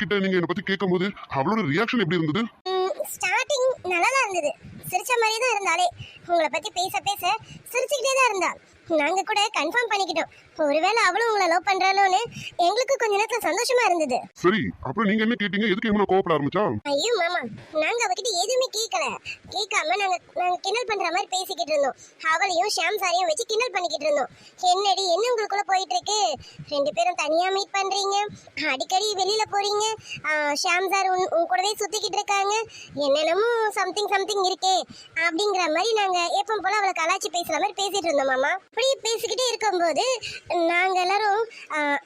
கிட்ட நீங்க என்ன பத்தி கேட்கும்போது அவளோட ரியாக்ஷன் எப்படி இருந்தது? ஸ்டார்டிங் நல்லா தான் இருந்தது. சிரிச்ச மாதிரி தான் இருந்தாலே உங்களை பத்தி பேச பேச சிரிச்சுக்கிட்டே தான் இருந்தா. நாங்க கூட கன்ஃபார்ம் பண்ணிக்கிட்டோம். ஒருவேளை அவளும் உங்களை லவ் பண்றாளோன்னு எங்களுக்கு கொஞ்ச நேரத்துல சந்தோஷமா இருந்தது. சரி அப்புறம் நீங்க என்ன கேட்டீங்க? எதுக்கு யமுனா கோவப்பட ஆரம்பிச்சா? ஐயோ மாமா நாங்க அவகிட்ட எதுவுமே கேட்கல கேட்காம நாங்க நாங்க கிண்டல் பண்ற மாதிரி பேசிக்கிட்டு இருந்தோம். அவளையும் ஷாம் சாரையும் வச்சு கிண்டல் பண்ணிக்கிட்டு இருந்தோம். என்னடி என்ன உங்களுக்குள்ள போயிட்டு இருக்கு ரெண்டு பேரும் தனியா மீட் பண்றீங்க? அடிக்கடி வெளியில போறீங்க? ஷாம் சார் உன் உன் கூடவே சுத்திக்கிட்டு இருக்காங்க. என்னென்னமோ சம்திங் சம்திங் இருக்கே. அப்படிங்கிற மாதிரி நாங்க எப்பவும் போல அவளை கலாச்சி பேசுற மாதிரி பேசிட்டு இருந்தோம் மாமா. அப்படி பேசிக்கிட்டே இருக்கும்போது நாங்க எல்லாரும்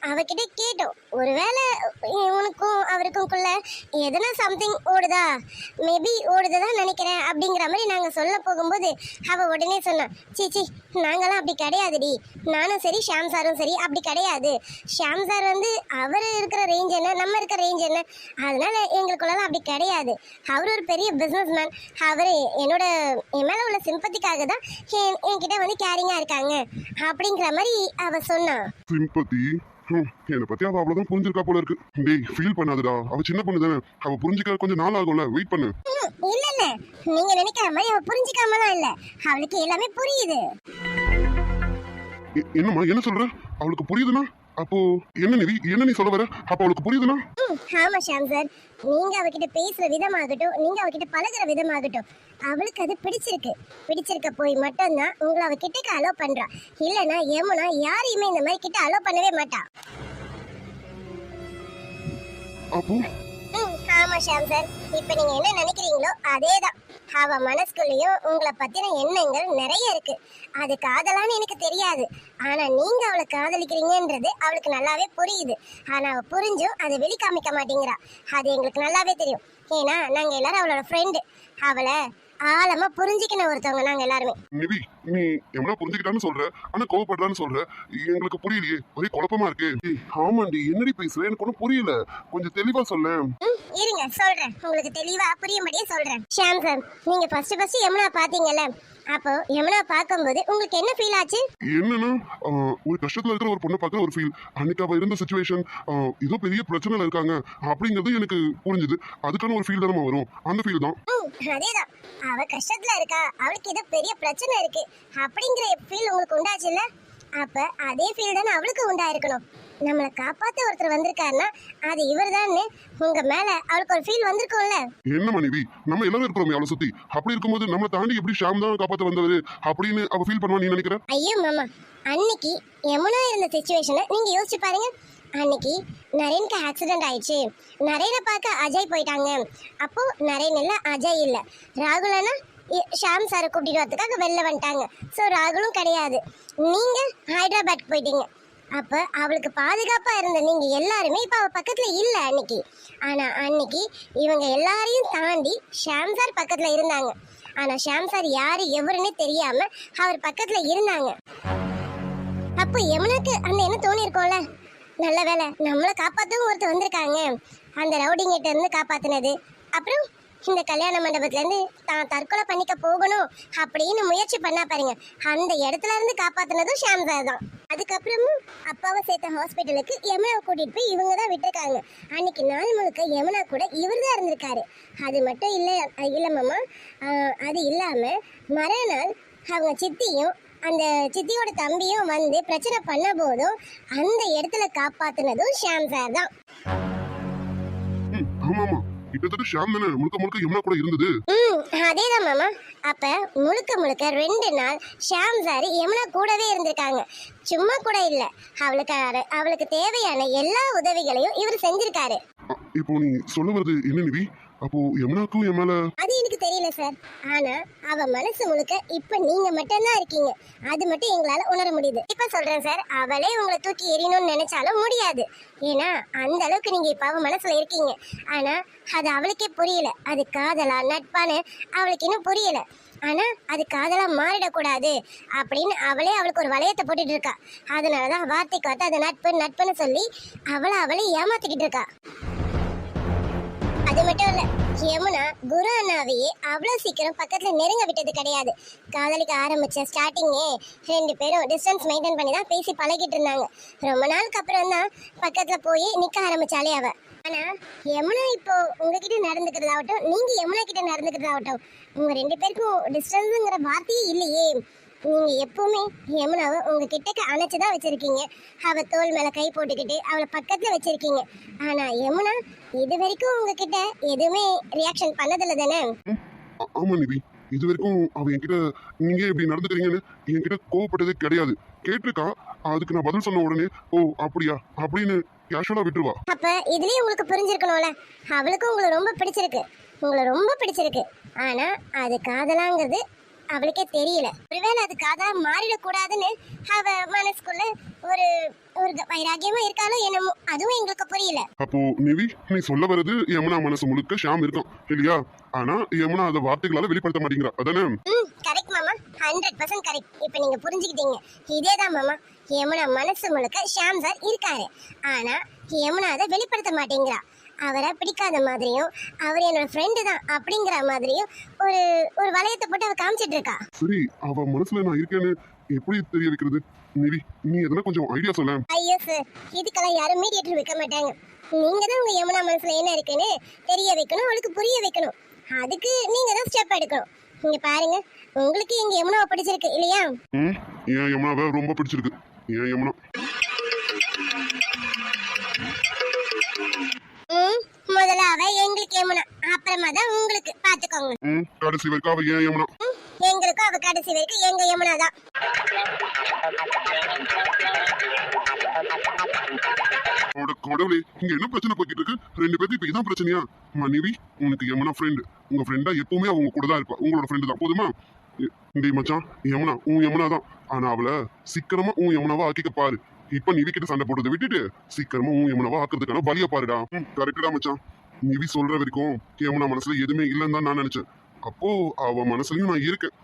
அவகிட்ட கேட்டோம். ஒருவேளை உனக்கும் அவருக்கும்குள்ள எதனா சம்திங் ஓடுதா? மேபி ஓடுதுதான் நினைக்கிறேன் அப்படிங்கிற மாதிரி நாங்க சொல்ல போகும்போது அவ உடனே சொன்னான் சீச்சி நாங்களாம் அப்படி கிடையாதுடி. நானும் சரி ஷாம் சாரும் சரி அப்படி கிடையாது. ஷாம் சார் வந்து அவர் இருக்கிற ரேஞ்ச் என்ன நம்ம இருக்கிற ரேஞ்ச் என்ன? அதனால எங்களுக்குள்ளலாம் அப்படி கிடையாது. அவர் ஒரு பெரிய பிஸ்னஸ் மேன் அவர் என்னோட என் மேலே உள்ள சிம்பத்திக்காக தான் என்- என்கிட்ட வந்து கேரிங்காக இருக்காங்க. அப்படிங்கிற மாதிரி அவ சொன்னா? சிம்பத்தி என்னை பத்தி அவ அவ்வளவுதான் புரிஞ்சிருக்கா போல இருக்கு. டேய் ஃபீல் பண்ணாதடா. அவ சின்ன பொண்ணு தானே. அவ புரிஞ்சுக்க கொஞ்சம் நாள் ஆகும்ல. வெயிட் பண்ணு. இல்ல இல்ல. நீங்க நினைக்கிற மாதிரி அவ புரிஞ்சுக்காமலாம் இல்ல. அவளுக்கு எல்லாமே புரியுது. எ- என்னம்மா? என்ன சொல்ற? அவளுக்கு புரியுதுனா அப்போ என்ன நிதி என்ன நீ சொல்ல வர? அப்ப அவளுக்கு புரியுதுனா? ஆமா ஷாம் சார் நீங்க அவகிட்ட பேசுற விதமாகட்டும் நீங்க அவகிட்ட பழகுற விதமாகட்டும் அவளுக்கு அது பிடிச்சிருக்கு. பிடிச்சிருக்க போய் மட்டும்தான் உங்களை அவ கிட்டக்க அலோ பண்றா. இல்லனா யமுனா யாரையுமே இந்த மாதிரி கிட்ட அலோ பண்ணவே மாட்டா. அப்போ ஆமா ஷாம் சார் இப்ப நீங்க என்ன நினைக்கிறீங்களோ அதேதான். அவ மனசுக்குள்ளேயும் உங்களை பத்தின எண்ணங்கள் நிறைய இருக்கு. அது காதலான்னு எனக்கு தெரியாது. ஆனா நீங்க அவளை காதலிக்கிறீங்கன்றது அவளுக்கு நல்லாவே புரியுது. ஆனா அவ புரிஞ்சும் அதை வெளிக்காமிக்க மாட்டேங்கிறா. அது எங்களுக்கு நல்லாவே தெரியும். ஏன்னா நாங்க எல்லாரும் அவளோட ஃப்ரெண்டு அவளை ஆழமா புரிஞ்சுக்கணும் ஒருத்தவங்க நாங்க எல்லாருமே. நிவி நீ எவ்வளவு புரிஞ்சுக்கிட்டான்னு சொல்ற ஆனா கோவப்படுறான்னு சொல்ற. எங்களுக்கு புரியலையே ஒரே குழப்பமா இருக்கு. ஏய், ஆமாண்டி என்னடி பேசுற? எனக்கு ஒன்றும் புரியல. கொஞ்சம் தெளிவா சொல்ல ம், இருங்க சொல்றேன். உங்களுக்கு தெளிவா புரியும்படியே சொல்றேன். ஷாம் சார் நீங்க ஃபர்ஸ்ட் ஃபர்ஸ்ட் யமுனா பாத்தீங்கல்ல? அப்போ யமுனா பார்க்கும்போது உங்களுக்கு என்ன ஃபீல் ஆச்சு? என்னன்னா ஆஹ், ஒரு கஷ்டத்துல இருக்கிற ஒரு பொண்ணை பார்க்குற ஒரு ஃபீல் அன்னைக்கு அவ இருந்த சுச்சுவேஷன் ஏதோ பெரிய பிரச்சனைல இருக்காங்க. அப்படிங்கிறது எனக்கு புரிஞ்சுது. அதுக்கான ஒரு ஃபீல் தானே வரும். அந்த ஃபீல் தான். ம், அதேதான். அவ கஷ்டத்துல இருக்கா. அவளுக்கு ஏதோ பெரிய பிரச்சனை இருக்கு. அப்படிங்கிற ஃபீல் உங்களுக்கு உண்டாச்சுல்ல? அப்ப அதே ஃபீல் தானே அவளுக்கு உண்டாயிருக்கணும். நம்மளை காப்பாத்த ஒருத்தர் வந்திருக்காருன்னா அது இவர்தான்னு உங்க மேல அவளுக்கு ஒரு ஃபீல் வந்திருக்கும்ல? என்ன மனைவி? நம்ம எல்லாரும் இருக்கிறோமே அவளை சுத்தி. அப்படி இருக்கும்போது நம்மளை தாண்டி எப்படி ஷாம் தான் காப்பாத்த வந்தவர் அப்படின்னு அவ ஃபீல் பண்ணுவா நீ நினைக்கிற? ஐயோ மாமா. அன்னைக்கு யமுனா இருந்த சுச்சுவேஷனை நீங்க யோசிச்சு பாருங்க. அன்னைக்கு நரேனுக்கு ஆக்சிடென்ட் ஆயிடுச்சு. நரேனை பார்க்க அஜய் போயிட்டாங்க. அப்போ நரேன் இல்லை அஜய் இல்லை. ராகுலனா இ- ஷாம் சாரை கூட்டிட்டு வரதுக்காக வெளில வந்துட்டாங்க. ஸோ ராகுலும் கிடையாது. நீங்கள் ஹைதராபாத் போயிட்டீங்க. அப்போ அவளுக்கு பாதுகாப்பாக இருந்த நீங்கள் எல்லாருமே இப்போ அவள் பக்கத்தில் இல்லை அன்னைக்கு. ஆனால் அன்னைக்கு இவங்க எல்லாரையும் தாண்டி ஷாம் சார் பக்கத்தில் இருந்தாங்க. ஆனால் ஷாம் சார் யார் எவருன்னு தெரியாமல் அவர் பக்கத்தில் இருந்தாங்க. அப்போ எமனுக்கு அந்த என்ன தோணி நல்ல வேலை. நம்மளை காப்பாற்றவும் ஒருத்தர் வந்திருக்காங்க. அந்த ரவுடிங்கிட்ட இருந்து காப்பாத்தினது. அப்புறம் இந்த கல்யாண மண்டபத்துலேருந்து தான் தற்கொலை பண்ணிக்க போகணும் அப்படின்னு முயற்சி பண்ணா பாருங்க. அந்த இடத்துல இருந்து காப்பாத்தினதும் ஷாம் தான். அதுக்கப்புறமும் அப்பாவை சேர்த்த ஹாஸ்பிட்டலுக்கு யமுனாவை கூட்டிட்டு போய் இவங்க தான் விட்டுருக்காங்க. அன்னைக்கு நாள் முழுக்க யமுனா கூட இவர் தான் இருந்திருக்காரு. அது மட்டும் இல்லை இல்லை மாமா. அது இல்லாமல் மறுநாள் அவங்க சித்தியும் அந்த சித்தியோட தம்பியும் வந்து பிரச்சனை பண்ண போதும் அந்த இடத்துல காப்பாத்துனதும் ஷாம் சார் தான். கிட்டத்தட்ட ஷாம் தானே. முழுக்க முழுக்க யமுனா கூட இருந்தது. ம் அதேதான் மாமா. அப்ப முழுக்க முழுக்க ரெண்டு நாள் ஷாம் சார் யமுனா கூடவே இருந்திருக்காங்க. சும்மா கூட இல்ல. அவளுக்கு அவளுக்கு தேவையான எல்லா உதவிகளையும் இவர் செஞ்சிருக்காரு. இப்போ நீ சொல்ல வருது என்ன நிவி? அப்போ யமுனாக்கும் என் மேல? அது எனக்கு தெரியல சார் ஆனா அவ மனசு முழுக்க இப்ப நீங்க மட்டும்தான் இருக்கீங்க. அது மட்டும் எங்களால உணர முடியுது. இப்ப சொல்றேன் சார் அவளே உங்களை தூக்கி எறியணும்னு நினைச்சாலும் முடியாது. ஏன்னா அந்த அளவுக்கு நீங்க இப்ப அவ மனசுல இருக்கீங்க. ஆனா அது அவளுக்கே புரியல. அது காதலா நட்பான்னு அவளுக்கு இன்னும் புரியல. ஆனா அது காதலா மாறிடக்கூடாது அப்படின்னு அவளே அவளுக்கு ஒரு வளையத்தை போட்டுட்டு இருக்கா. அதனாலதான் வார்த்தைக்கு வார்த்தை அது நட்பு நட்புன்னு சொல்லி அவளை அவளே ஏமாத்திக்கிட்டு இருக்கா. அது மட்டும் இல்ல யமுனா குரு அண்ணாவையே அவ்வளவு சீக்கிரம் பக்கத்துல நெருங்க விட்டது கிடையாது. காதலிக்க ஆரம்பிச்ச ஸ்டார்டிங்கே ரெண்டு பேரும் டிஸ்டன்ஸ் மெயின்டைன் பண்ணி தான் பேசி பழகிட்டு இருந்தாங்க. ரொம்ப நாளுக்கு அப்புறம் தான் பக்கத்துல போய் நிக்க ஆரம்பிச்சாலே அவ. ஆனா யமுனா இப்போ உங்ககிட்ட நடந்துக்கிறதாகட்டும் நீங்க யமுனா கிட்ட நடந்துக்கிறதாகட்டும் உங்க ரெண்டு பேருக்கும் டிஸ்டன்ஸுங்கிற வார்த்தையே இல்லையே. நீங்க எப்பவுமே யமுனாவை உங்க கிட்டக்க அணைச்சுதான் வச்சிருக்கீங்க. அவ தோள் மேல கை போட்டுக்கிட்டு அவளை பக்கத்துல வச்சிருக்கீங்க. ஆனா யமுனா இது வரைக்கும் உங்ககிட்ட எதுவுமே ரியாக்ஷன் பண்ணதில்ல தானே? ஆமா நிதி இது வரைக்கும் அவ என்கிட்ட நீங்க இப்படி நடந்துக்கிறீங்கன்னு என்கிட்ட கோவப்பட்டதே கிடையாது. கேட்டிருக்கா அதுக்கு நான் பதில் சொன்ன உடனே ஓ அப்படியா? அப்படின்னு கேஷுவலா விட்டுருவா. அப்ப இதுலயே உங்களுக்கு புரிஞ்சிருக்கணும்ல? அவளுக்கும் உங்களை ரொம்ப பிடிச்சிருக்கு. உங்களை ரொம்ப பிடிச்சிருக்கு. ஆனா அது காதலாங்கிறது அவளுக்கே தெரியல. ஒருவேளை அது காதலா மாறிடக்கூடாதுன்னு அவ மனசுக்குள்ள ஒரு ஒரு வைராகியமா இருக்காளோ என்னமோ அதுவும் எங்களுக்கு புரியல. அப்போ நிவி நீ சொல்ல வர்றது யமுனா மனசு முழுக்க ஷாம் இருக்கும் இல்லையா? ஆனா யமுனா அதை வார்த்தைகளால வெளிப்படுத்த மாட்டேங்கிறா. அதானே? ம் கரெக்ட் மாமா. ஹண்ட்ரட் பர்சன்ட் கரெக்ட் இப்போ நீங்க புரிஞ்சுக்கிட்டீங்க. இதே தான் மாமா. யமுனா மனசு முழுக்க ஷாம் சார் இருக்காரு. ஆனா யமுனா அதை வெளிப்படுத்த மாட்டேங்கிறா. அவரை பிடிக்காத மாதிரியும் அவர் என்னோட ஃப்ரெண்டு தான் அப்படிங்கிற மாதிரியும் ஒரு ஒரு வளையத்தை போட்டு அவ காமிச்சிட்டு இருக்கா. சரி அவ மனசுல நான் இருக்கேன்னு எப்படி தெரிய வைக்கிறது? நிவி நீ எதனா கொஞ்சம் ஐடியா சொல்ல. ஐயோ சார் இதுக்கெல்லாம் யாரும் மீடியேட்டர் வைக்க மாட்டாங்க. நீங்க தான் உங்க யமுனா மனசுல என்ன இருக்குன்னு தெரிய வைக்கணும் அவளுக்கு புரிய வைக்கணும். அதுக்கு நீங்க தான் ஸ்டெப் எடுக்கணும். இங்க பாருங்க உங்களுக்கு எங்க யமுனாவை பிடிச்சிருக்கு இல்லையா? ம் ஏன் யமுனாவை ரொம்ப பிடிச்சிருக்கு. ஏன் யமுனா. முதல்ல அவ எங்களுக்கு யமுனா அப்புறமா தான் உங்களுக்கு பாத்துக்கோங்க. கடைசி வரைக்கும் அவ ஏன் யமுனா ம், எங்களுக்கும் அவ கடைசி வரைக்கும் எங்க யமுனா தான் கடவுளே இங்க என்ன பிரச்சனை போய்கிட்டு இருக்கு? ரெண்டு பேருக்கு இப்ப இதான் பிரச்சனையா? மனைவி உனக்கு யமுனா ஃப்ரெண்டு உங்க ஃப்ரெண்டா எப்பவுமே அவங்க கூட தான் இருப்பா. உங்களோட ஃப்ரெண்டு தான். போதுமா? டேய் மச்சான் யமுனா உன் யமுனா தான் ஆனா அவளை சீக்கிரமா உன் யமுனாவா ஆக்கிக்க பாரு. இப்ப நிவி கிட்ட சண்டை போடுறதை விட்டுட்டு சீக்கிரமா உன் யமுனாவா ஆக்குறதுக்கான வழிய பாருடா. கரெக்டா மச்சான். நிவி சொல்ற வரைக்கும் யமுனா மனசுல எதுவுமே இல்லைன்னு தான் நான் நினைச்சேன். அப்போ அவ மனசுலயும் நான் இருக்கேன்.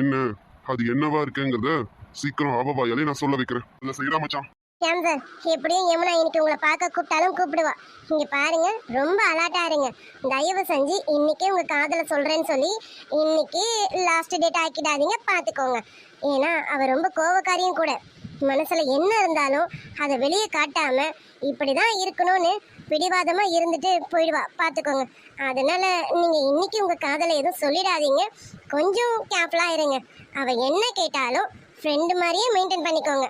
என்ன? அது என்னவா இருக்குங்கிறத சீக்கிரம் அவ வாயாலே நான் சொல்ல வைக்கிறேன். இதை செய்யறா மச்சான். ஏன் எப்படியும் யமுனா இன்னைக்கு உங்களை பார்க்க கூப்பிட்டாலும் கூப்பிடுவா. இங்கே பாருங்க ரொம்ப அலாட்டா இருங்க. தயவு செஞ்சு இன்னைக்கே உங்கள் காதல சொல்கிறேன்னு சொல்லி இன்னைக்கு லாஸ்ட் டேட் ஆக்கிடாதீங்க பார்த்துக்கோங்க ஏன்னா அவள் ரொம்ப கோவக்காரியும் கூட. மனசில் என்ன இருந்தாலும் அதை வெளியே காட்டாமல் இப்படி தான் இருக்கணும்னு பிடிவாதமாக இருந்துட்டு போயிடுவா. பார்த்துக்கோங்க அதனால் நீங்கள் இன்றைக்கி உங்கள் காதலை எதுவும் சொல்லிடாதீங்க. கொஞ்சம் கேர்ஃபுல்லா இருங்க. அவள் என்ன கேட்டாலும் ஃப்ரெண்டு மாதிரியே மெயின்டைன் பண்ணிக்கோங்க.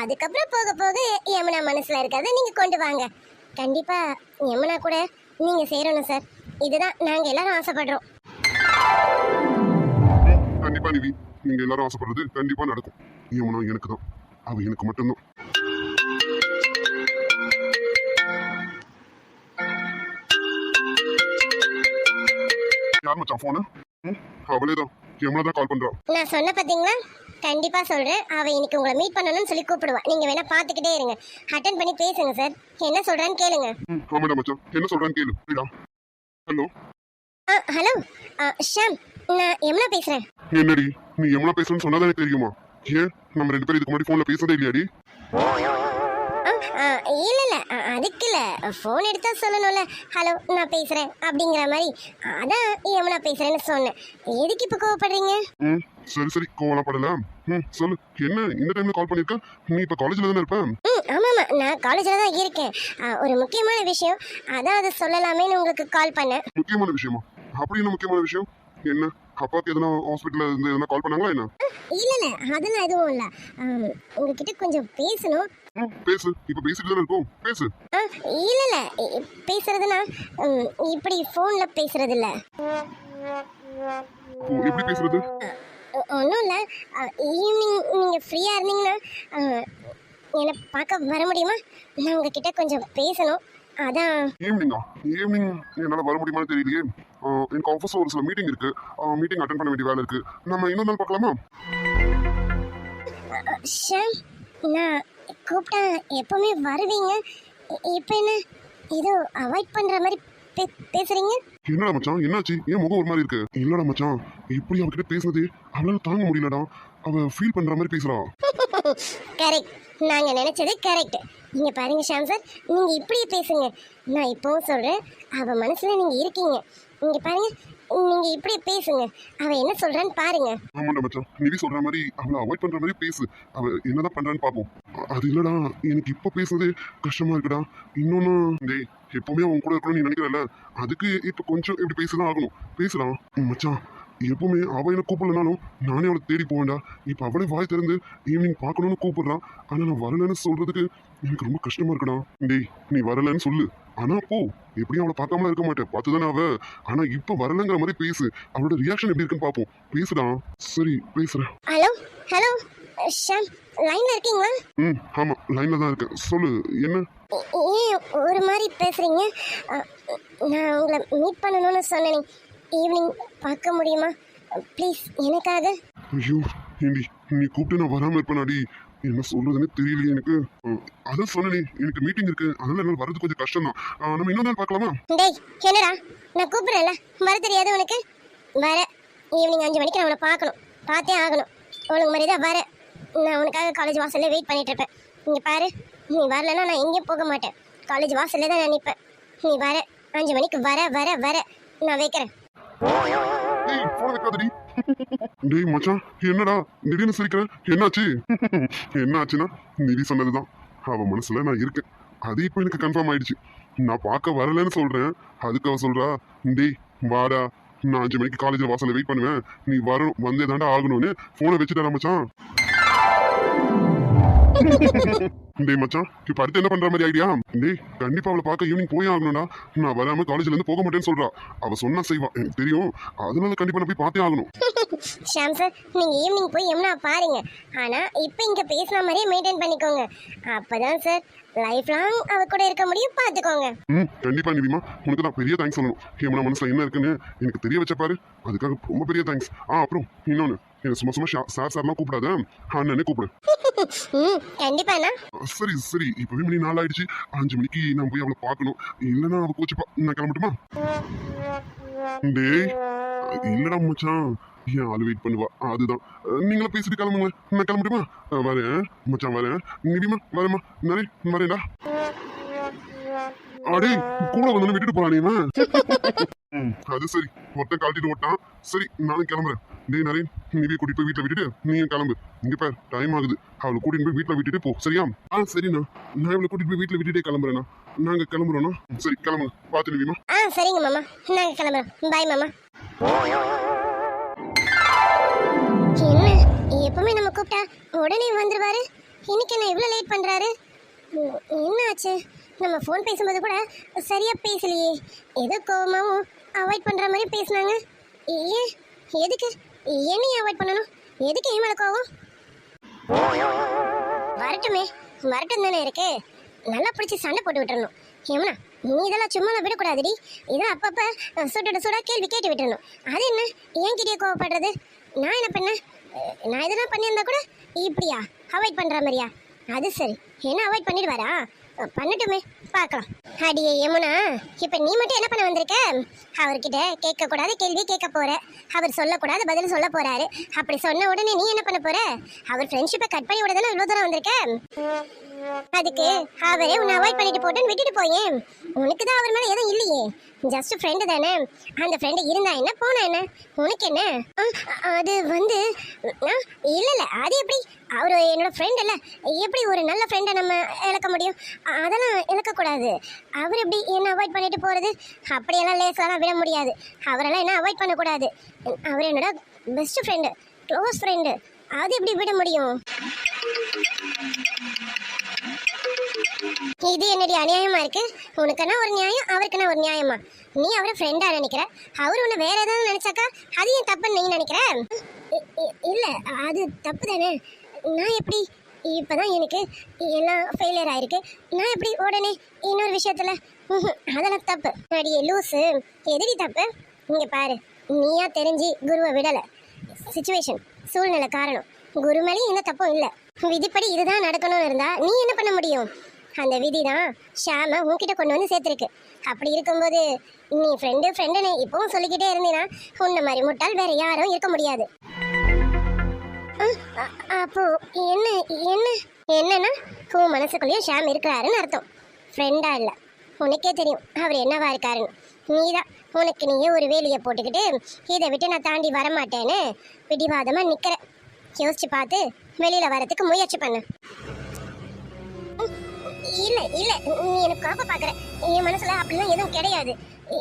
அதுக்கப்புறம் போக போக யமுனா மனசில் இருக்கிறத நீங்கள் கொண்டு வாங்க. கண்டிப்பாக யமுனா கூட நீங்கள் சேரணும் சார். இதுதான் நாங்கள் எல்லாரும் ஆசைப்படுறோம். கண்டிப்பாக நிவி நீங்கள் எல்லாரும் ஆசைப்படுறது கண்டிப்பாக நடக்கும். யமுனா எனக்கு தான். அவ எனக்கு மட்டும்தான். யார் மச்சான் போனு அவளே தான் யமுனா தான் கால் பண்றா. நான் சொன்ன பாத்தீங்களா? கண்டிப்பா சொல்றேன். அவ இன்னைக்கு உங்களை மீட் பண்ணணும்னு சொல்லி கூப்பிடுவா. நீங்க வேணா பாத்துக்கிட்டே இருங்க. அட்டன் பண்ணி பேசுங்க சார் என்ன சொல்றான்னு கேளுங்க. ஆமாடா மச்சான். என்ன சொல்றான்னு கேளு. ஹலோ ஹலோ ஷாம் நான் யமுனா பேசுறேன். என்னடி நீ யமுனா சொன்னாதான் எனக்கு தெரியுமா? ஏன்? நம்ம ரெண்டு பேரும் இதுக்கு முன்னாடி போன்ல பேசுறதே இல்லையாடி? இல்ல இல்ல. அதுக்கு இல்ல. ஃபோன் எடுத்தா சொல்லணும்ல. ஹலோ நான் பேசுறேன். அப்படிங்கிற மாதிரி. அதான் யமுனா பேசுறேன்னு சொன்னேன். எதுக்கு இப்போ கோவப்படுறீங்க? ம் சரி சரி. கோவலாம் படல ம் சொல்லு. என்ன இந்த டைம்ல கால் பண்ணிருக்க நீ இப்ப காலேஜ்ல தானே இருப்ப? ம் ஆமாம்மா நான் காலேஜில் தான் இருக்கேன். ஒரு முக்கியமான விஷயம். அதான் அதை சொல்லலாமேன்னு உங்களுக்கு கால் பண்ணேன். முக்கியமான விஷயமா? அப்படி என்ன முக்கியமான விஷயம்? என்ன? அப்பாவுக்கு எதனா ஹாஸ்பிட்டல்ல இருந்து எதனா கால் பண்ணாங்களா என்ன? இல்லை இல்லை அதெல்லாம் எதுவும் இல்லை. உங்ககிட்ட கொஞ்சம் பேசணும். பேசு. இப்ப பேசிட்டு தானே இருக்கோம். பேசு. இல்லை இல்லை பேசுறதுனா இப்படி ஃபோனில் பேசுறது இல்லை எப்படி பேசுறது? ஒன்றும் இல்லை. ஈவினிங் நீங்கள் ஃப்ரீயாக இருந்தீங்கன்னா என்னை பார்க்க வர முடியுமா? நான் உங்ககிட்ட கொஞ்சம் பேசணும். அதான். ஈவினிங்கா ஈவினிங் என்னால வர முடியுமான்னு தெரியலையே. எனக்கு ஆஃபீஸ்ல ஒரு சில மீட்டிங் இருக்கு. மீட்டிங் அட்டன் பண்ண வேண்டிய வேலை இருக்கு. நம்ம இன்னொரு நாள் பார்க்கலாமா? ஷாம் நான் கூப்பிட்டா எப்பவுமே வருவீங்க. இப்போ என்ன? ஏதோ அவாய்ட் பண்ணுற மாதிரி பே பேசுகிறீங்க என்னடா மச்சான்? என்னாச்சு? ஏன் முகம் ஒரு மாதிரி இருக்கு? இல்லடா மச்சான். இப்படி அவகிட்ட பேசுனது அவளால தாங்க முடியலடா. அவ ஃபீல் பண்ற மாதிரி பேசுறா. கரெக்ட் நாங்க நினைச்சது கரெக்ட் நீங்க பாருங்க ஷாம் சார் நீங்க இப்படியே பேசுங்க. நான் இப்பவும் சொல்றேன். அவ மனசுல நீங்க இருக்கீங்க. இங்க பாருங்க. நீங்க இப்படி பேசுங்க. அவ என்ன சொல்றான்னு பாருங்க. ஆமாடா மச்சான். நிவி சொல்ற மாதிரி அவளை அவாய்ட் பண்ற மாதிரி பேசு. அவ என்னதான் பண்றான்னு பாப்போம். அது இல்லடா. எனக்கு இப்ப பேசுறதே கஷ்டமா இருக்குடா. இன்னொன்னு டேய் எப்பவுமே அவன் கூட இருக்கணும்னு நீ நினைக்கிறல அதுக்கு இப்ப கொஞ்சம் இப்படி பேசதான் ஆகணும். பேசலாம். மச்சான். எப்பவுமே அவ என்ன கூப்பிடலனாலும் நானே அவளை தேடி போவேன்டா. இப்ப அவளே வாய் திறந்து ஈவினிங் பார்க்கணும்னு கூப்பிடுறான் ஆனா நான் வரலன்னு சொல்றதுக்கு எனக்கு ரொம்ப கஷ்டமா இருக்குடா. டேய் நீ வரலன்னு சொல்லு. ஆனா போ எப்படியும் அவளை பார்க்காமல இருக்க மாட்டேன். பார்த்துதானே அவ? ஆனா இப்ப வரலங்கிற மாதிரி பேசு. அவளோட ரியாக்ஷன் எப்படி இருக்குன்னு பாப்போம். பேசுடா. சரி பேசுறேன். ஹலோ ஹலோ ஷாம் லைன்ல இருக்கீங்களா? ம் ஆமா லைன்ல தான் இருக்கேன். சொல்லு என்ன? ஏன் ஒரு மாதிரி பேசுறீங்க? நான் உங்களை மீட் பண்ணணும்னு சொன்னேனே. ஈவினிங் பார்க்க முடியுமா? ப்ளீஸ் எனக்காக. ஐயோ ஏண்டி நீ கூப்பிட்டு நான் வராம இருப்பேனாடி. என்ன சொல்றதுன்னு தெரியலையே எனக்கு. அதான் சொன்னனே எனக்கு மீட்டிங் இருக்கு. அதனால என்னால வரது கொஞ்சம் கஷ்டம் தான் நம்ம இன்னொரு நாள் பார்க்கலாமா? டேய் என்னடா? நான் கூப்பிடுறேன்ல வர தெரியாது உனக்கு? வர. ஈவினிங் அஞ்சு மணிக்கு நான் உன்னை பார்க்கணும். பார்த்தே ஆகணும். உனக்கு மாதிரி தான் வர. நான் உனக்காக காலேஜ் வாசல்ல வெயிட் பண்ணிட்டு இருப்பேன். இங்க பாரு நீ வரலன்னா நான் எங்கேயும் போக மாட்டேன். காலேஜ் வாசல்ல தான் நான் நிற்பேன் நீ வர. அஞ்சு மணிக்கு வர வர வர. நான் வைக்கிறேன். டேய் மச்சான் என்னடா? திடீர்னு சிரிக்கிற? என்னாச்சு? என்னாச்சுன்னா நிதி சொன்னதுதான். அவ மனசுல நான் இருக்கேன். அது இப்போ எனக்கு கன்ஃபார்ம் ஆயிடுச்சு. நான் பார்க்க வரலன்னு சொல்றேன். அதுக்கு அவ சொல்றா டேய் வாடா. நான் அஞ்சு மணிக்கு காலேஜ் வாசல்ல வெயிட் பண்ணுவேன். நீ வரணும் வந்தே தாண்டா ஆகணும்னு போனை வச்சுட்டா மச்சான். டேய் மச்சான் இப்ப அடுத்து என்ன பண்ற மாதிரி ஐடியா டேய் கண்டிப்பா அவளை பார்க்க ஈவினிங் போய் ஆகணும்டா. நான் வராம காலேஜ்ல இருந்து போக மாட்டேன்னு சொல்றா. அவ சொன்னா செய்வா. எனக்கு தெரியும். அதனால கண்டிப்பா நான் போய் பார்த்தே ஆகணும். ஷாம் சார் நீங்க ஈவினிங் போய் எம்னா பாருங்க. ஆனா இப்போ இங்க பேசின மாதிரியே மெயின்டைன் பண்ணிக்கோங்க. அப்பதான் சார் லைஃப் லாங் அவ கூட இருக்க முடியும் பாத்துக்கோங்க ம் கண்டிப்பா நிதிமா உனக்கு நான் பெரிய தேங்க்ஸ் சொல்லணும். ஏமனா மனசுல என்ன இருக்குன்னு எனக்கு தெரிய வச்ச பாரு. அதுக்காக ரொம்ப பெரிய தேங்க்ஸ் ஆ அப்புறம் இன்னொன்னு. என்ன சும்மா சும்மா சார் சார்லாம் கூப்பிடாத. அண்ணனே கூப்பிடு. ம் கண்டிப்பாண்ணா சரி சரி. இப்பவே மணி நாள் ஆயிடுச்சு அஞ்சு மணிக்கு நான் போய் அவளை பார்க்கணும். இல்லைன்னா அவ கோச்சுப்பா? நான் கிளம்பட்டுமா? டேய் இல்லடா மச்சான்? ஏன் ஆளு வெயிட் பண்ணுவா. அதுதான். நீங்களும் பேசிட்டு கிளம்புங்க. நான் கிளம்பட்டுமா? வரேன். மச்சான் வரேன். நிதிமா வரேம்மா. நிறைய வரேன்டா. அடே கூட வந்து விட்டுட்டு போறானே இவன். ம், அது சரி. ஒருத்தன் கழட்டிட்டு ஓட்டான். சரி நானும் கிளம்புறேன். டேய் நரேன் நிதியை கூட்டிட்டு போய் வீட்டில் விட்டுட்டு நீயும் கிளம்பு? இங்க பாரு டைம் ஆகுது. அவளை கூட்டிட்டு போய் வீட்டில் விட்டுட்டு போ. சரியா? ஆ சரிண்ணா. நான் இவளை கூட்டிட்டு போய் வீட்டில் விட்டுட்டே கிளம்புறேண்ணா. நாங்க கிளம்புறோண்ணா. சரி கிளம்புங்க. பார்த்து நிதிமா ஆ சரிங்க மாமா. நாங்க கிளம்புறோம். பாய் மாமா. என்ன? எப்பவுமே நம்ம கூப்பிட்டா உடனே வந்துருவாரு. இன்னைக்கு என்ன இவ்வளோ லேட் பண்றாரு? என்ன ஆச்சு? நம்ம ஃபோன் பேசும்போது கூட சரியாக பேசலையே. ஏதோ கோபமாகவும் அவாய்ட் பண்ணுற மாதிரி பேசுனாங்க. ஏன் எதுக்கு? என்னையும் அவாய்ட் பண்ணணும்? எதுக்கு ஏன் மேல கோவம்? வரட்டுமே. வரட்டும் தானே இருக்கு. நல்லா பிடிச்சி சண்டை போட்டு விட்டுறணும். ஏமனா நீ இதெல்லாம் சும்மா விடக்கூடாதுடி. இதை அப்பப்போ சுட்ட சுடா கேள்வி கேட்டு விட்டுறணும். அது என்ன? ஏன் கிட்டே கோவப்படுறது? நான் என்ன பண்ணேன்? நான் இதெல்லாம் பண்ணியிருந்தா கூட இப்படியா? அவாய்ட் பண்ணுற மாதிரியா? அது சரி. என்ன அவாய்ட் பண்ணிடுவாரா? பண்ணட்டுமே பார்க்கலாம். அடியே யமுனா இப்ப நீ மட்டும் என்ன பண்ண வந்திருக்க? அவர்கிட்ட கேட்க கூடாத கேள்வி கேட்க போற. அவர் சொல்லக்கூடாத பதில் சொல்ல போறாரு. அப்படி சொன்ன உடனே நீ என்ன பண்ண போற? அவர் ஃப்ரெண்ட்ஷிப்பை கட் பண்ணி விட தானே இவ்வளவு தூரம் வந்திருக்க? அதுக்கு அவரே உன்னை அவாய்ட் பண்ணிட்டு போட்டுன்னு விட்டுட்டு போயேன். உனக்கு தான் அவர் மேலே எதுவும் இல்லையே. ஜஸ்ட் ஃப்ரெண்டு தானே. அந்த ஃப்ரெண்டு இருந்தா என்ன போனா என்ன? உனக்கு என்ன? அது வந்து இல்லை இல்லை. அது எப்படி? அவர் என்னோட ஃப்ரெண்ட் இல்லை. எப்படி ஒரு நல்ல ஃப்ரெண்டை நம்ம இழக்க முடியும்? அதெல்லாம் இழக்கக்கூடாது அவர் எப்படி என்ன அவாய்ட் பண்ணிட்டு போறது? அப்படியெல்லாம் லேசாலாம் விட முடியாது. அவரெல்லாம் என்ன அவாய்ட் பண்ணக்கூடாது? அவர் என்னோட பெஸ்ட் ஃப்ரெண்டு க்ளோஸ் ஃப்ரெண்டு அது எப்படி விட முடியும்? இது என்னடி அநியாயமா இருக்கு? உனக்குன்னா ஒரு நியாயம் அவருக்குன்னா ஒரு நியாயமா? நீ அவரை ஃப்ரெண்டா நினைக்கிற? அவர் உன்னை வேற ஏதாவது நினைச்சாக்கா அது என் தப்புன்னு நீ நினைக்கிற? இல்ல அது தப்பு தானே நான் எப்படி இப்பதான் எனக்கு எல்லாம் ஃபெயிலியர் ஆயிருக்கு? நான் எப்படி உடனே இன்னொரு விஷயத்துல அதெல்லாம் தப்பு. அடியே லூசு. எதிரி தப்பு? இங்க பாரு. நீயா தெரிஞ்சு குருவை விடல. சுச்சுவேஷன் சூழ்நிலை காரணம். குரு மேலேயும் எந்த தப்பும் இல்லை. விதிப்படி இதுதான் நடக்கணும்னு இருந்தா நீ என்ன பண்ண முடியும்? அந்த விதி தான் ஷாம உன்கிட்ட கொண்டு வந்து சேர்த்துருக்கு. அப்படி இருக்கும்போது நீ ஃப்ரெண்டு ஃப்ரெண்டுன்னு இப்பவும் சொல்லிக்கிட்டே இருந்தீனா உன்ன மாதிரி முட்டாள் வேற யாரும் இருக்க முடியாது. அப்போ என்ன என்ன என்னன்னா உன் மனசுக்குள்ளேயும் ஷாம் இருக்கிறாருன்னு அர்த்தம். ஃப்ரெண்டா இல்லை. உனக்கே தெரியும். அவர் என்னவா இருக்காருன்னு. நீதான். உனக்கு நீயே ஒரு வேலியை போட்டுக்கிட்டு இதை விட்டு நான் தாண்டி வரமாட்டேன்னு பிடிவாதமாக நிற்கிற யோசிச்சு பார்த்து வெளியில் வரத்துக்கு முயற்சி பண்ணேன் இல்ல இல்ல. நீ எனக்கு கோப்ப பாக்குற. என் மனசுல அப்படிலாம் எதுவும் கிடையாது.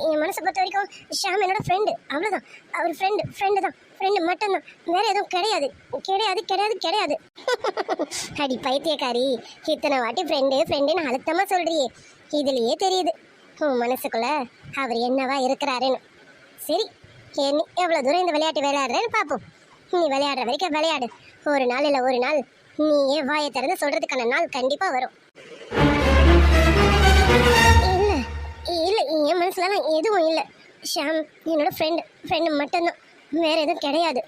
என் மனசை பொறுத்த வரைக்கும் ஷாம் என்னோட ஃப்ரெண்டு அவ்வளோதான் அவர் ஃப்ரெண்டு ஃப்ரெண்டு தான். ஃப்ரெண்டு மட்டும்தான். வேற எதுவும் கிடையாது. கிடையாது கிடையாது கிடையாது. அடி பைத்தியக்காரி. இத்தனை வாட்டி ஃப்ரெண்டு ஃப்ரெண்டுன்னு அழுத்தமாக சொல்றியே. இதுலயே தெரியுது. உன் மனசுக்குள்ள அவர் என்னவா இருக்கிறாருன்னு. சரி என்ன எவ்வளோ தூரம் இந்த விளையாட்டு விளையாடுறேன்னு பார்ப்போம் நீ விளையாடுற வரைக்கும் விளையாடு. ஒரு நாள் இல்லை ஒரு நாள். நீயே வாயை திறந்து சொல்கிறதுக்கான நாள் கண்டிப்பாக வரும். இல்ல என் மனசுலலாம் எதுவும் இல்ல. ஷாம் என்னோட ஃப்ரெண்ட் ஃப்ரெண்டு மட்டும்தான். வேற எதுவும் கிடையாது.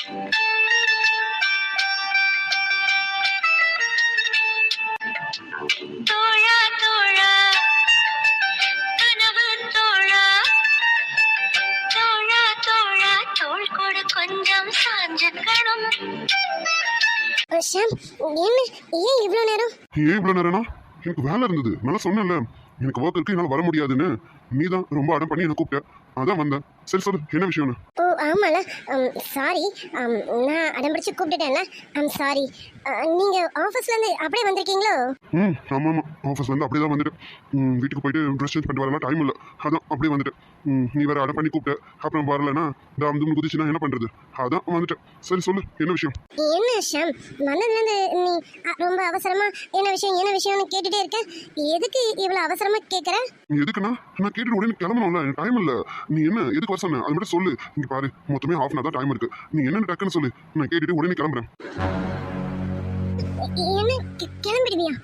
Thank you. ஏன் இவ்வளோ நேரம்னா? எனக்கு வேலை இருந்தது. நல்லா சொன்னேன்ல. எனக்கு ஒர்க் இருக்கு என்னால வர முடியாதுன்னு. நீ தான் ரொம்ப அடம் பண்ணி என்ன கூப்பிட்ட. அதான் வந்தேன். சரி சொல்லு என்ன விஷயம்னு? ஓ ஆமால சாரி நான் அடம்பிடிச்சு கூப்பிட்டுட்டேன்ல ஐம் சாரி நீங்கள் ஆஃபீஸ்லேருந்து அப்படியே வந்திருக்கீங்களோ? ம் ஆமாம் ஆமாம் ஆஃபீஸ்ல இருந்து அப்படியே தான் வந்துட்டேன். ம், வீட்டுக்கு போயிட்டு ட்ரெஸ் சேஞ்ச் பண்ணிட்டு வரலாம். டைம் இல்லை. அதான் அப்படியே வந்துட்டேன். நீ வேற அடம் பண்ணி கூப்பிட்ட. அப்புறம் வரலன்னா தாம் தும் குதிச்சுனா என்ன பண்றது? அதான் வந்துட்டேன். சரி சொல்லு என்ன விஷயம்? என்ன ஷாம்? வந்ததுலேருந்து நீ ரொம்ப அவசரமா என்ன விஷயம் என்ன விஷயம்னு கேட்டுட்டே இருக்க? எதுக்கு இவ்வளோ அவசரமா கேட்குற நீ எதுக்குண்ணா நான் கேட்டுட்டு உடனே கிளம்பணும்ல. டைம் இல்லை. நீ என்ன எதுக்கு வர சொன்ன? அது மட்டும் சொல்லு. இங்க பாரு. மொத்தமே ஹாஃப் அன் தான் டைம் இருக்கு. நீ என்னன்னு டக்குன்னு சொல்லு. நான் கேட்டுட்டு உடனே கிளம்புறேன். கிளம்பிடுவியா?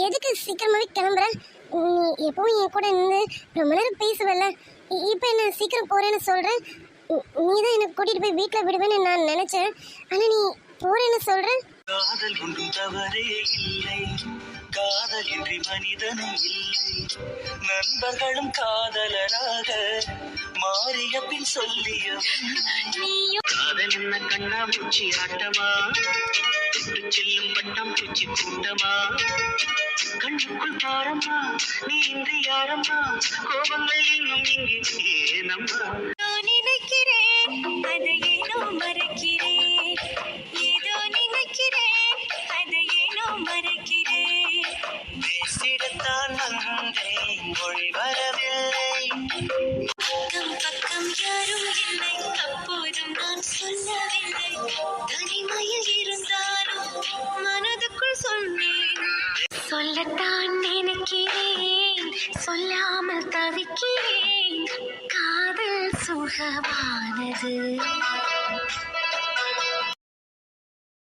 எதுக்கு சீக்கிரமாவே கிளம்புற? நீ எப்பவும் என் கூட இருந்து ரொம்ப நேரம் பேசுவல்ல. இப்போ என்ன சீக்கிரம் போறேன்னு சொல்ற? நீ- தான் என்னை கூட்டிட்டு போய் வீட்டில் விடுவேன்னு நான் நினைச்சேன். ஆனா நீ போறேன்னு சொல்ற? காதல் இன்றி மனிதனும் இல்லை. நண்பர்களும் காதலராக மாறிய பின் சொல்லிய காதல் என்ன கண்ணா பூச்சி ஆட்டமா? செல்லும் பட்டம் பூச்சி கூட்டமா? கண்ணுக்குள் பாரம்மா நீ இன்று யாரம்மா? கோபங்கள் இன்னும் இங்கே ஏனம்மா? समान